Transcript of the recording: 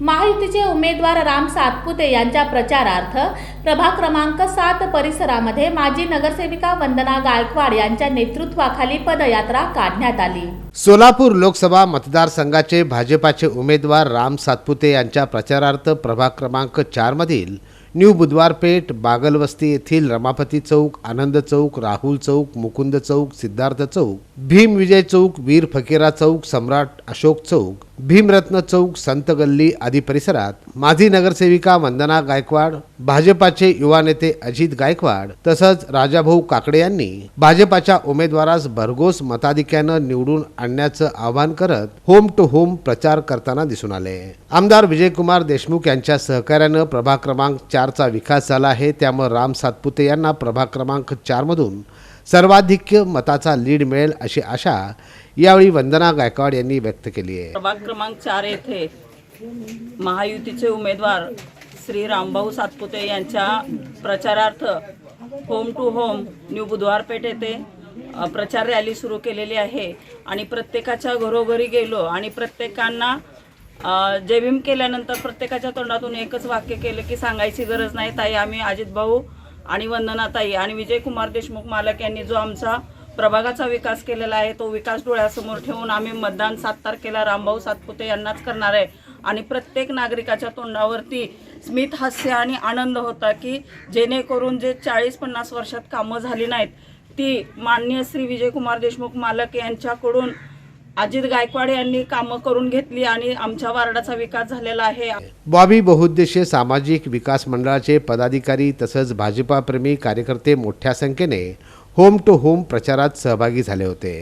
महायुतीचे उमेदवार राम सातपुते यांच्या प्रचारार्थ प्रभाग क्रमांक सात परिसरामध्ये माजी नगरसेविका वंदना गायकवाड यांच्या नेतृत्वाखाली पदयात्रा काढण्यात आली. सोलापूर लोकसभा मतदारसंघाचे भाजपाचे उमेदवार राम सातपुते यांच्या प्रचारार्थ प्रभाग क्रमांक चारमधील न्यू बुधवारपेठ बागलवस्ती येथील रमापती चौक आनंद चौक राहुल चौक मुकुंद चौक सिद्धार्थ चौक भीम विजय चौक वीर फकीरा चौक सम्राट अशोक चौक भीमरत्न चौक संत गल्ली आदी परिसरात माजी नगरसेविका वंदना गायकवाड भाजपाचे युवा नेते अजित गायकवाड तसंच राजाभाऊ काकडे यांनी भाजपाच्या उमेदवारास भरघोस मताधिक्यानं निवडून आणण्याचं आवाहन करत होम टू होम प्रचार करताना दिसून आले. आमदार विजयकुमार देशमुख यांच्या सहकार्यानं प्रभाग क्रमांक चारचा विकास झाला आहे. त्यामुळे राम सातपुते यांना प्रभाग क्रमांक चारमधून सर्वाधिक मताचा लीड मिळेल अशी आशा यावेळी वंदना गायकवाड यांनी व्यक्त केली आहे. प्रभाग क्रमांक चार येथे महायुतीचे उमेदवार श्री रामभाऊ सातपुते यांच्या प्रचारार्थ home to home new Budhwarpeth येथे प्रचार रॅली सुरू केलेली आहे. आणि प्रत्येकाच्या घरोघरी गेलो आणि प्रत्येकांना जय भीम केल्यानंतर प्रत्येकाच्या तोंडातून एकच वाक्य केलं की सांगायची गरज नाही ताई आम्ही अजित भाऊ आणि वंदनाताई आणि विजयकुमार देशमुख मालक यांनी जो आमचा प्रभागाचा विकास केलेला आहे तो विकास डोळ्यासमोर ठेवून आम्ही मतदान सात तारखेला रामभाऊ सातपुते यांनाच करणार आहे. आणि प्रत्येक नागरिकाच्या तोंडावरती स्मित हास्य आणि आनंद होता की जेणेकरून जे चाळीस पन्नास वर्षात कामं झाली नाहीत ती माननीय श्री विजयकुमार देशमुख मालक यांच्याकडून अजित गायकवाड यांनी कामं करून घेतली आणि आमच्या वार्डाचा विकास झालेला आहे. बॉबी बहुउद्देशीय सामाजिक विकास मंडळाचे पदाधिकारी तसंच भाजपाप्रेमी कार्यकर्ते मोठ्या संख्येने होम टू होम प्रचारात सहभागी झाले होते.